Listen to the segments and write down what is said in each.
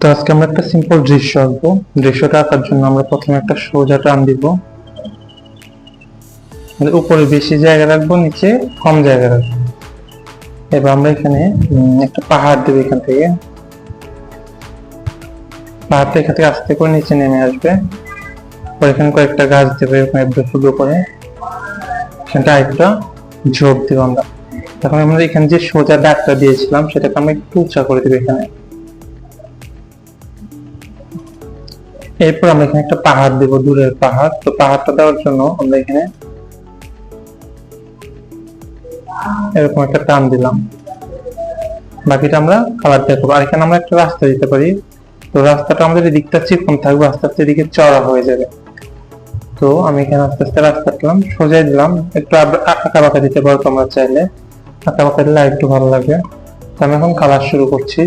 তো আজকে আমরা একটা সিম্পল দৃশ্য আঁকবো। দৃশ্যটা আঁকার জন্য আমরা প্রথমে একটা সোজা টান দিব। মানে উপরে বেশি জায়গা রাখব, নিচে কম জায়গা রাখব। এবার আমরা এখানে একটা পাহাড় দেবো এখান থেকে। পাহাড়টা এখান থেকে আস্তে করে নিচে নেমে আসবে। পরে এখানে কয়েকটা গাছ দেবে, এরকম একটু ফুটো করে এখানটা আরেকটা ঝোপ দেবো আমরা। তখন আমরা এখানে যে সোজা দাগটা দিয়েছিলাম, সেটাকে আমরা একটু উঁচা করে দেবো এখানে। এরপর আমরা এখানে একটা পাহাড় দেবো, দূরের পাহাড়। তো পাহাড়টা দেওয়ার জন্য আমরা এখানে এরকম একটা টান দিলাম। বাকিটা আমরা কালার দিয়ে করব। আর এখানে আমরা একটা রাস্তা দিতে পারি। তো রাস্তাটা আমাদের এদিকটা চিকন থাকবে আস্তে আস্তে এদিকে চড়া হয়ে যাবে। তো আমি এখানে আস্তে আস্তে রাস্তা দিলাম, সোজাই দিলাম। একটু আঁকা বাঁকা দিতে পারো তোমরা চাইলে। আঁকা বাঁকা দিলে একটু ভালো লাগে। তো আমি এখন কালার শুরু করছি।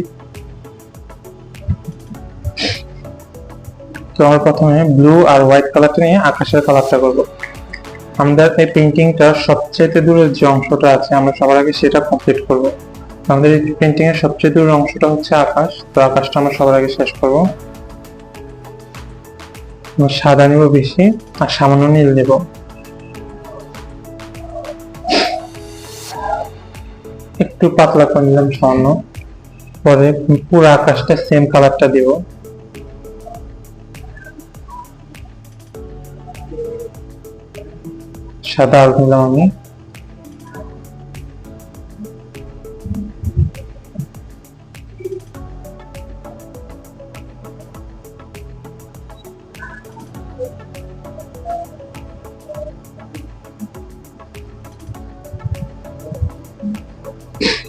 তো আমরা প্রথমে ব্লু আর হোয়াইট কালারটা নিয়ে আকাশের কালারটা করব। আমাদের এই পেন্টিংটার সবচেয়ে দূরের যে অংশটা আছে, আমরা সবার আগে সেটা কমপ্লিট করব। আমাদের এই পেন্টিং এর সবচেয়ে দূরের অংশটা হচ্ছে আকাশ, তো আকাশটা আমরা সবার আগে শেষ করব। সাদা নিব বেশি, আর সামান্য নীল নেব। একটু পাতলা করে নিলাম সামান্য, পরে পুরো আকাশটা সেম কালারটা দিব। সাদা আলো নিলাম আমি।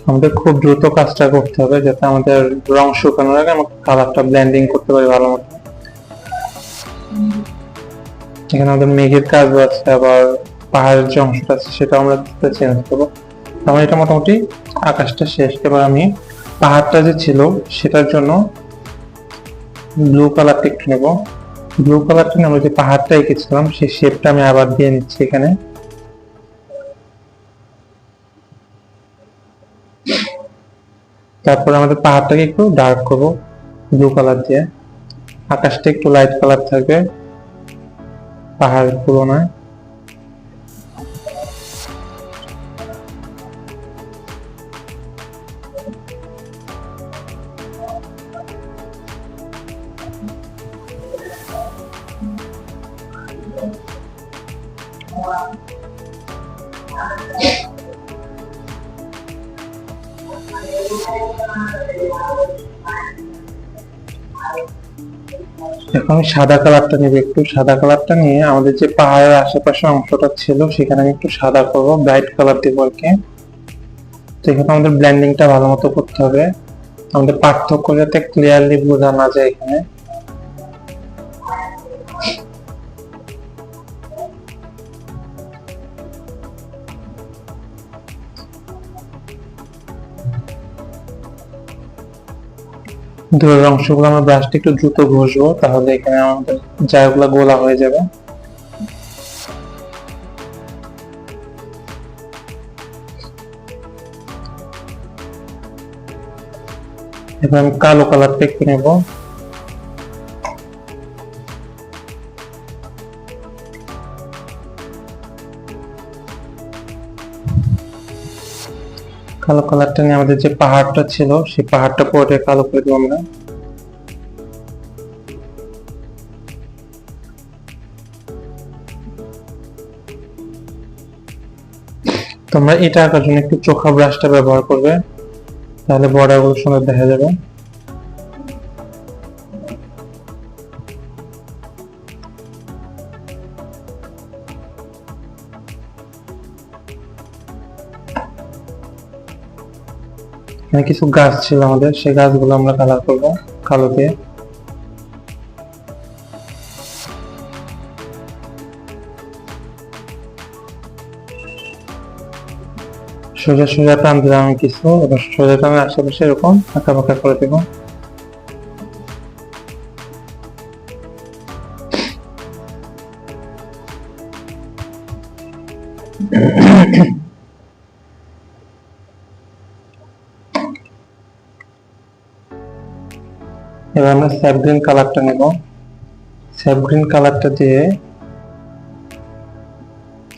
আমাদের খুব দ্রুত কাজটা করতে হবে যাতে আমাদের রং শুকানোর আগে আমরা কালারটা ব্লেন্ডিং করতে পারি ভালো মতো। এখানে আমাদের মেঘের কাজ আছে, আবার পাহাড়ের যে অংশটা আছে সেটা আমরা চেঞ্জ করব। আমার এটা মোটামুটি আকাশটা শেষ। এবার আমি পাহাড়টা যে ছিল সেটার জন্য ব্লু কালারটা একটু নেব। ব্লু কালারটা আমরা যে পাহাড়টা এঁকেছিলাম সেই শেপটা আমি আবার দিয়ে নিচ্ছি এখানে। তারপর আমাদের পাহাড়টাকে একটু ডার্ক করব ব্লু কালার দিয়ে। আকাশটা একটু লাইট কালার থাকবে পাহাড়ের তুলনায়। আমি সাদা কালারটা নেব একটু, সাদা কালারটা নিয়ে আমাদের যে পাহাড়ের আশেপাশে অংশটা ছিল, সেখানে আমি একটু সাদা করব ব্রাইট কালার দিব আর কি। তো এখানে আমাদের ব্লেন্ডিংটা ভালো মতো করতে হবে। আমাদের পার্থক্য যাতে ক্লিয়ারলি বোঝা না যায় এখানে। দূরের অংশগুলো আমরা ব্রাশটি একটু দ্রুত ঘষবো, তাহলে এখানে আমাদের জায়গাগুলো গোলা হয়ে যাবে। এবার আমি কালো কালারটা একটু নেব। কালো কালারটা নিয়ে আমাদের যে পাহাড়টা ছিল, সেই পাহাড়টা পুরোটাই কালো করে দেবো আমরা। তোমরা এটা আঁকার জন্য একটু চোখা ব্রাশটা ব্যবহার করবে, তাহলে বর্ডারগুলো সুন্দর দেখা যাবে। এখানে কিছু গাছ ছিল আমাদের, সেই গাছগুলো আমরা কালার করব কালো দিয়ে সোজা সোজা টান দিলাম কিছু, এবার সোজা টানের আশেপাশে এরকম আঁকা বাঁকা করে দেবো। আমরা স্যাপ গ্রিন কালারটা নেব। স্যাপ গ্রিন কালারটা দিয়ে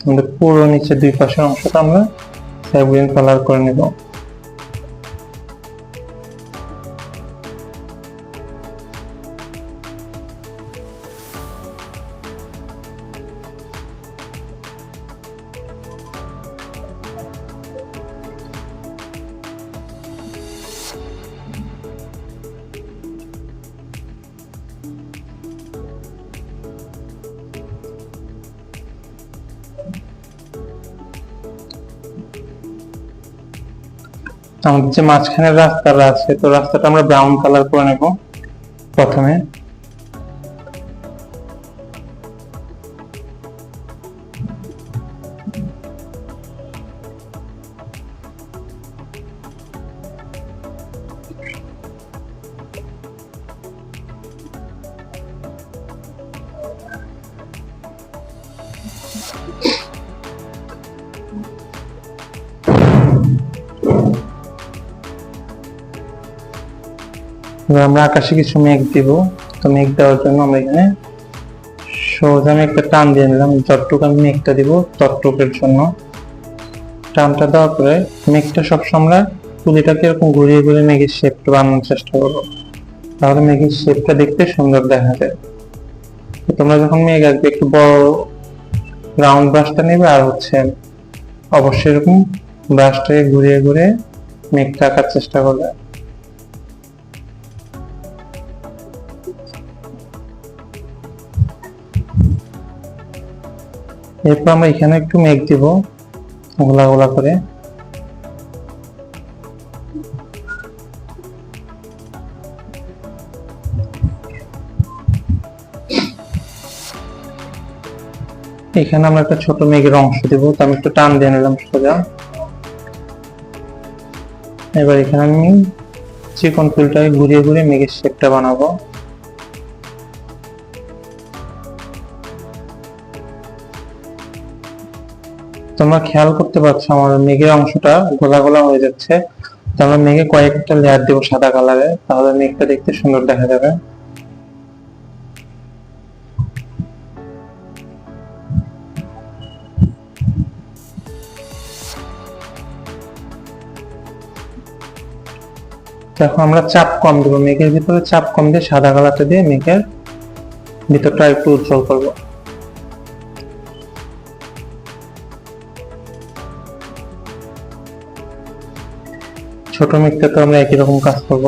আমাদের পুরো নিচে দুই পাশের অংশটা আমরা স্যাপ গ্রিন কালার করে নেব। আমাদের যে মাঝখানের রাস্তাটা আছে তো রাস্তাটা আমরা ব্রাউন কালার করে নেব প্রথমে। এবার আমরা আকাশে কিছু মেঘ দিব। তো মেঘ দেওয়ার জন্য আমরা এখানে সোজা আমি একটা টান দিয়ে নিলাম। যতটুকু আমি মেঘটা দিব, ততটুকের জন্য। টানটা দেওয়ার পরে মেঘটা সবসময় আমরা পুলিটাকে এরকম ঘুরিয়ে ঘুরিয়ে মেঘের শেপটা বানানোর চেষ্টা করব। তাহলে মেঘের শেপটা দেখতে সুন্দর দেখা যায়। তোমরা যখন মেঘ আসবে, একটু বড় রাউন্ড ব্রাশটা নেবে আর হচ্ছে অবশ্যই এরকম ব্রাশটাকে ঘুরিয়ে ঘুরে মেঘটা আঁকার চেষ্টা করবে। এরপর আমরা এখানে একটু মেঘ দিব, গোলা গোলা করে। এখানে আমরা একটা ছোট মেঘের অংশ দিব, তো আমি একটু টান দিয়ে নিলাম সোজা। এবার এখানে আমি চিকন ফুলটাকে ঘুরিয়ে ঘুরিয়ে মেঘের শেপটা বানাবো। তোমরা খেয়াল করতে পারছ, আমার মেঘের অংশটা গোলা গোলা হয়ে যাচ্ছে। তো আমরা মেঘে কয়েকটা লেয়ার দেবো সাদা কালারে তাহলে মেঘটা দেখতে সুন্দর দেখা যাবে। এখন আমরা চাপ কম দেবো। মেঘের ভিতরে চাপ কম দিয়ে সাদা কালারটা দিয়ে মেঘের ভিতরটা একটু উজ্জ্বল করব। ছোট মিথ্যা তো আমরা একই রকম কাজ করব।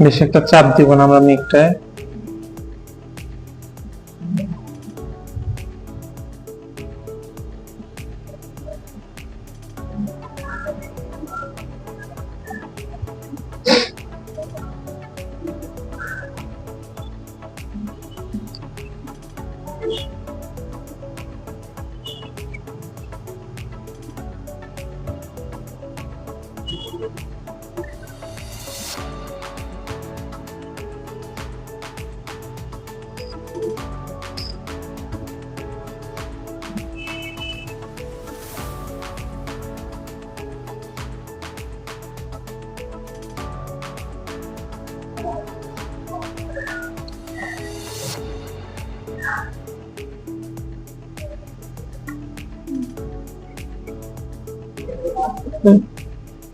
বেশি একটা চাপ দিব না আমরা Deus.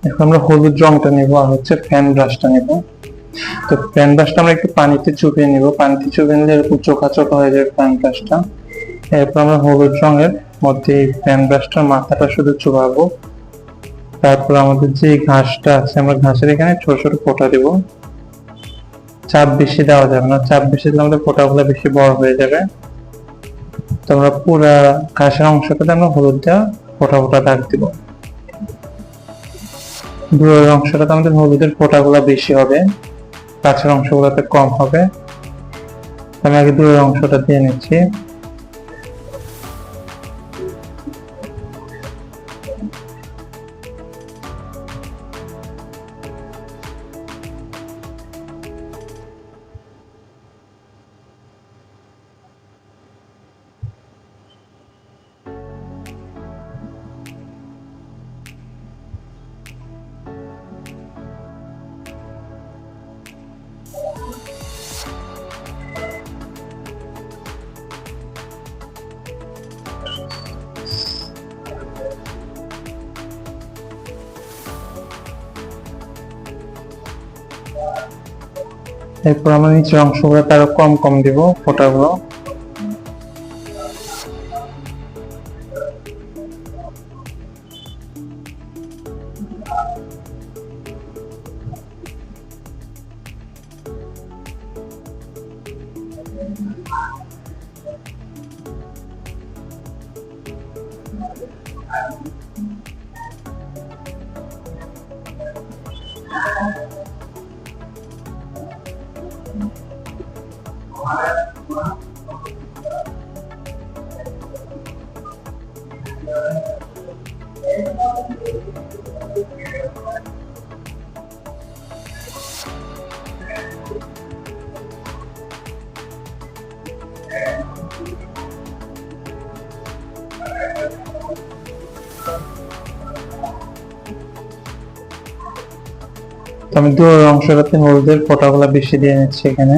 এখন আমরা হলুদ রংটা নেব আর হচ্ছে ফ্যান ব্রাশটা নেব। তো ফ্যান ব্রাশটা আমরা একটু পানিতে চুপিয়ে নিব। পানিতে চুপিয়ে নিলে এরকম চোখা চোখা হয়ে যাবে ফ্যান ব্রাশটা এরপর আমরা হলুদ রঙের মধ্যে এই ফ্যান ব্রাশটার মাথাটা শুধু চুবাবো। তারপর আমাদের যে ঘাসটা আছে, আমরা ঘাসের এখানে ছোট ছোট ফোঁটা দেব। চাপ বেশি দেওয়া যাবে না। চাপ বেশি দিলে আমাদের ফোঁটাগুলো বেশি বড় হয়ে যাবে। তো আমরা পুরা ঘাসের অংশটাতে আমরা হলুদ দেওয়া ফোঁটা ফোটা দাগ দিব। দূরের অংশটাতে আমাদের হলুদের ফোটাগুলো বেশি হবে, কাছের অংশগুলোতে কম হবে। আমি আগে দূরের অংশটা দিয়ে নিচ্ছি। এরপর আমরা নিচের অংশগুলো আরও কম কম দিব ফোটাগুলো। তো আমি দু অংশটাতে হলুদের ফোটাগুলো বেশি দিয়ে নিচ্ছি এখানে।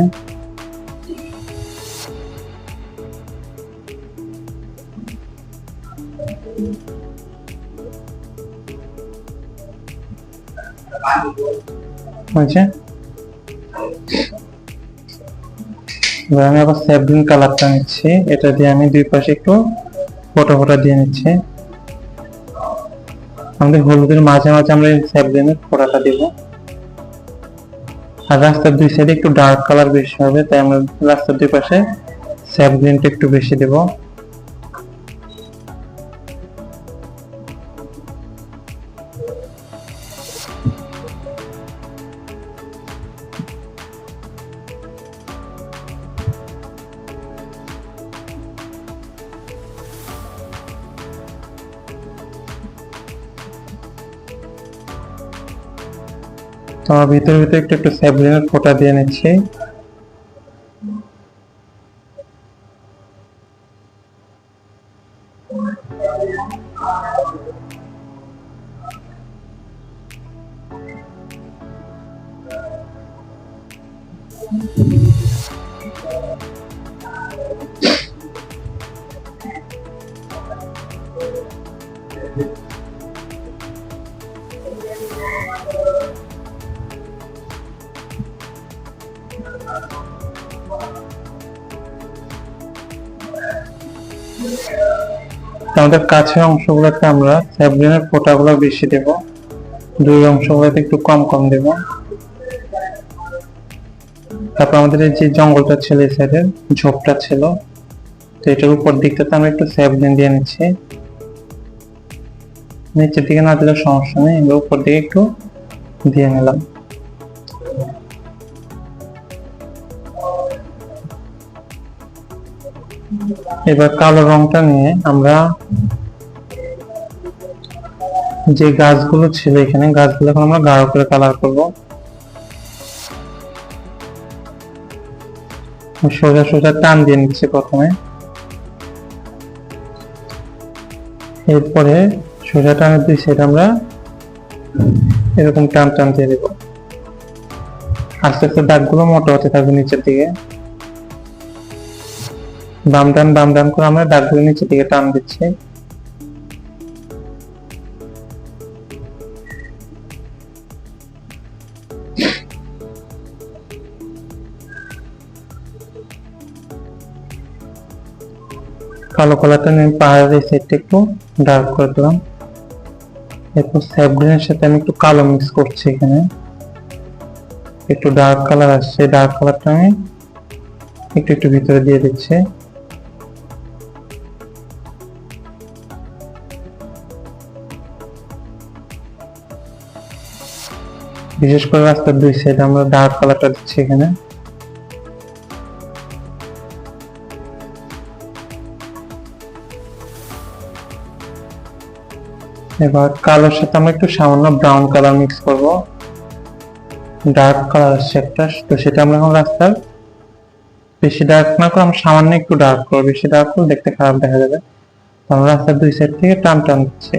আমি আবার স্যাভলিন কালারটা নিচ্ছি। এটা দিয়ে আমি দুই পাশে একটু ফোটা ফোটা দিয়ে নিচ্ছি। আমাদের হলুদের মাঝে মাঝে আমরা স্যাভলিনের ফোটাটা দিব। আর রাস্তার দুই সাইডে একটু ডার্ক কালার বেশি হবে, তাই আমরা রাস্তার দুই পাশে স্যাপ গ্রিনটা একটু বেশি দেব। তো ভিতরে ভিতরে একটু একটু স্যাভলিনের ফোটা দিয়ে নিচ্ছি। আমাদের কাছের অংশগুলোতে আমরা স্যাবলিনের ফোঁটাগুলো বেশি দেব। দুই অংশগুলোতে একটু কম কম দেব। তারপর আমাদের এই যে জঙ্গলটা ছিল এই সাইডের ঝোপটা ছিল। তো এটার উপর দিকটাতে আমরা একটু স্যাবলিন দিয়ে নিচ্ছি। নিচের দিকে না দিলে সমস্যা নেই এবার উপর দিকে একটু দিয়ে নিলাম। এবার কালো রংটা নিয়ে আমরা যে গাছগুলো ছিল এখানে, গাছগুলো এখন আমরা গাঢ় করে কালার করব। সোজা সোজা টান দিয়ে নিচ্ছি প্রথমে। এরপরে সোজা টানের দুই সাইড আমরা এরকম টান টান দিয়ে দেবো। আস্তে আস্তে দাগগুলো মোটা হতে থাকবে নিচের দিকে। বাম ডান বাম ডান করে আমরা দাগগুলো নিচের দিকে টান দিচ্ছি। কালো কালারটা নিয়ে পাহাড়ের এই সাইডটা একটু ডার্ক করে দিলাম। এরপর স্যাবগ্রিনের সাথে আমি একটু কালো মিক্স করছি এখানে। একটু ডার্ক কালার আসছে ডার্ক কালারটা আমি একটু একটু ভিতরে দিয়ে দিচ্ছি। বিশেষ করে রাস্তার দুই সাইড আমরা ডার্ক কালারটা দিচ্ছি এখানে। এবার কালোর সাথে আমরা একটু সামান্য ব্রাউন কালার মিক্স করব। ডার্ক কালার আসছে একটা, তো সেটা আমরা এখন রাস্তার বেশি ডার্ক না করে আমরা সামান্য একটু ডার্ক করব, বেশি ডার্ক করলে দেখতে খারাপ দেখা যাবে। আমরা রাস্তার দুই সাইড থেকে টান টান দিচ্ছি।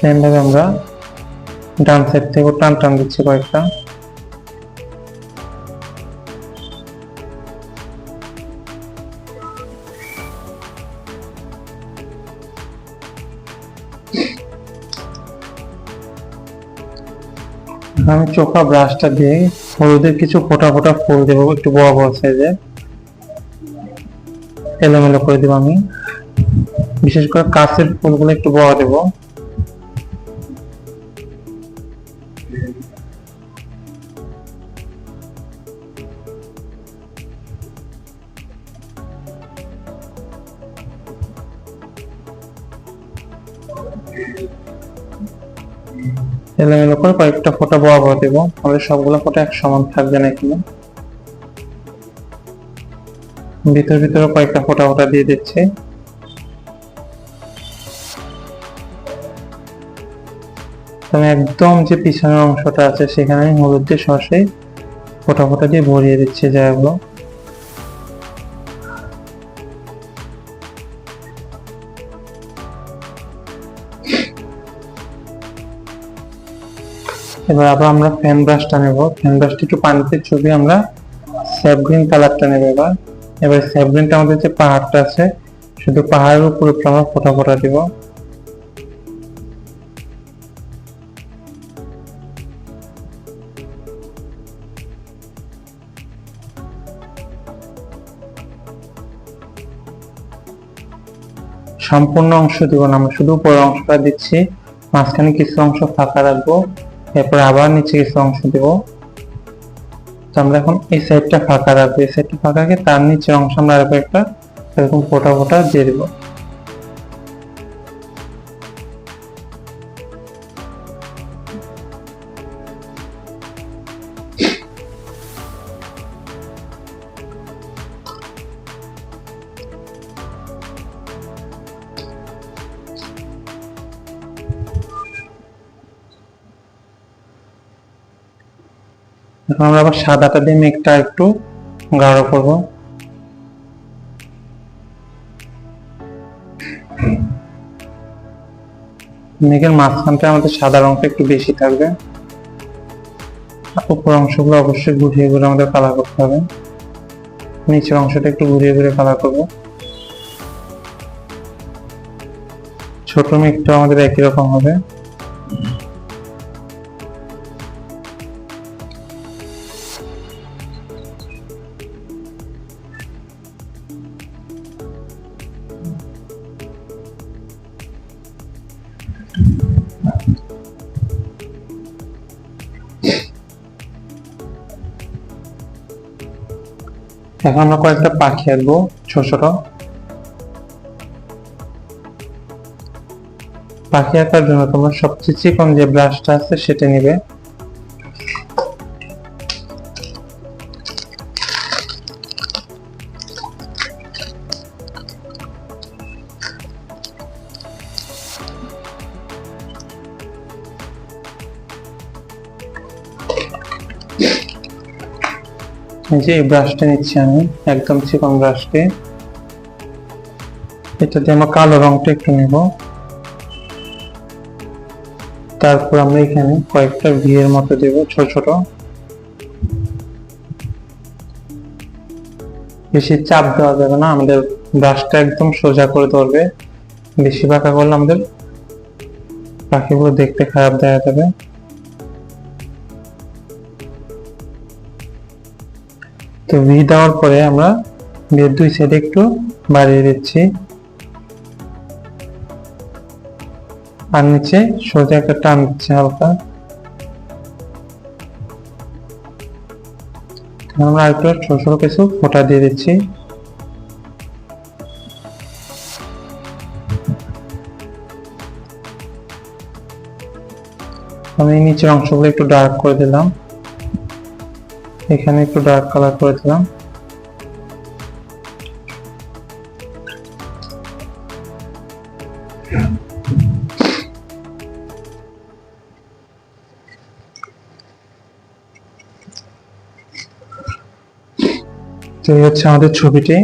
ফ্রেমটাকে আমরা। ডান সাইড থেকে টান টান দিচ্ছি কয়েকটা। আমি চোখা ব্রাশটা দিয়ে হলুদের কিছু ফোটা ফোটা ফুল দেবো একটু বড় বড় সাইজে এলোমেলো করে দেবো আমি। বিশেষ করে কাছের ফুলগুলো একটু বড় দেবো। করে কয়েকটা ফোঁটা বড় দেবো। তাহলে সবগুলো ফোঁটা এক সমান থাকবে না এখানে ভিতর ভিতরে কয়েকটা ফোঁটা ফোঁটা দিয়ে দিচ্ছি। আমি একদম যে পিছনের অংশটা আছে, সেখানে হলুদ দিয়ে সরাসরি ফোঁটা ফোঁটা দিয়ে ভরিয়ে দিচ্ছি জায়গাগুলো। এবার আবার আমরা ফ্যান ব্রাশটা নেব। ফ্যান ব্রাশটা একটু পানিতে চুবিয়ে আমরা স্যাপ গ্রিন কালারটা নেব এবার। এবার স্যাপ গ্রিনটা আমাদের যে পাহাড়টা আছে, শুধু পাহাড়ের উপর আমরা ফোটা ফোটা দিব। সম্পূর্ণ অংশ দিব না, আমরা শুধু উপরের অংশটা দিচ্ছি, মাঝখানে কিছু অংশ ফাঁকা রাখব। এরপর আবার নিচে কিছু অংশ দেব। তো আমরা এখন এই সাইডটা ফাঁকা রাখব। এই সাইডটা ফাঁকা তার নিচের অংশ আমরা আরও একটা এরকম ফোটা ফোটা দিয়ে দেবো। এখন আমরা আবার সাদাটা দিয়ে মেঘটা একটু গাঢ় করব। মেঘের মাঝখানটা আমাদের সাদা রংটা একটু বেশি থাকবে। উপর অংশগুলো অবশ্যই ঘুরিয়ে ঘুরে আমাদের কালার করতে হবে। নিচের অংশটা একটু ঘুরিয়ে ঘুরে কালার করব। ছোট মেঘটা আমাদের একই রকম হবে। এখন কয়েকটা পাখি আঁকবো ছোট ছোট। পাখি আঁকার জন্য তোমার সবচেয়ে চিকন যে ব্রাশটা আছে সেটা নিবে। যে এই ব্রাশটা নিচ্ছি আমি, একদম চিকন ব্রাশটি দিয়ে আমরা কালো রংটা একটু নেব। তারপর আমরা এখানে কয়েকটা ভিয়ের মতো দেব, ছোট ছোট। বেশি চাপ দেওয়া যাবে না, আমাদের ব্রাশটা একদম সোজা করে ধরবে। বেশি বাঁকা করলে আমাদের পাখিগুলো দেখতে খারাপ দেখা যাবে। তো ভি দেওয়ার পরে আমরা বিয়ের দুই সাইডে একটু বাড়িয়ে দিচ্ছি। আর নিচে সোজা একটা টান দিচ্ছি হালকা। আমরা একটু ছোট ছোট কিছু ফোটা দিয়ে দিচ্ছি। আমি নিচের অংশগুলো একটু ডার্ক করে দিলাম। এখানে একটু ডার্ক কালার করে দিলাম তো এই হচ্ছে আমাদের ছবিটি।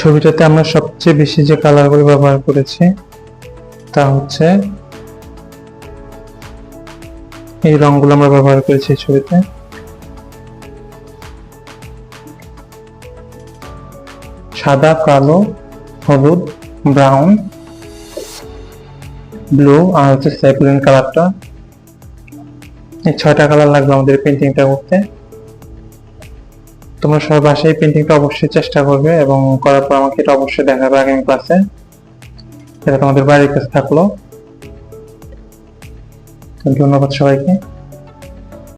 ছবিটাতে আমরা সবচেয়ে বেশি যে কালারগুলো ব্যবহার করেছি তা হচ্ছে এই রংগুলো আমরা ব্যবহার করেছি ছবিতে। সাদা, কালো, হলুদ, ব্রাউন, ব্লু আর হচ্ছে স্যাফরিন কালারটা। এই ছয়টা কালার লাগবে আমাদের পেন্টিংটা করতে। তোমরা সবাই বাসায় পেন্টিংটা অবশ্যই চেষ্টা করবে এবং করার পর আমাকে এটা অবশ্যই দেখাবে আগামী ক্লাসে। এটা তোমাদের বাড়ির কাছে থাকল। ধন্যবাদ সবাইকে।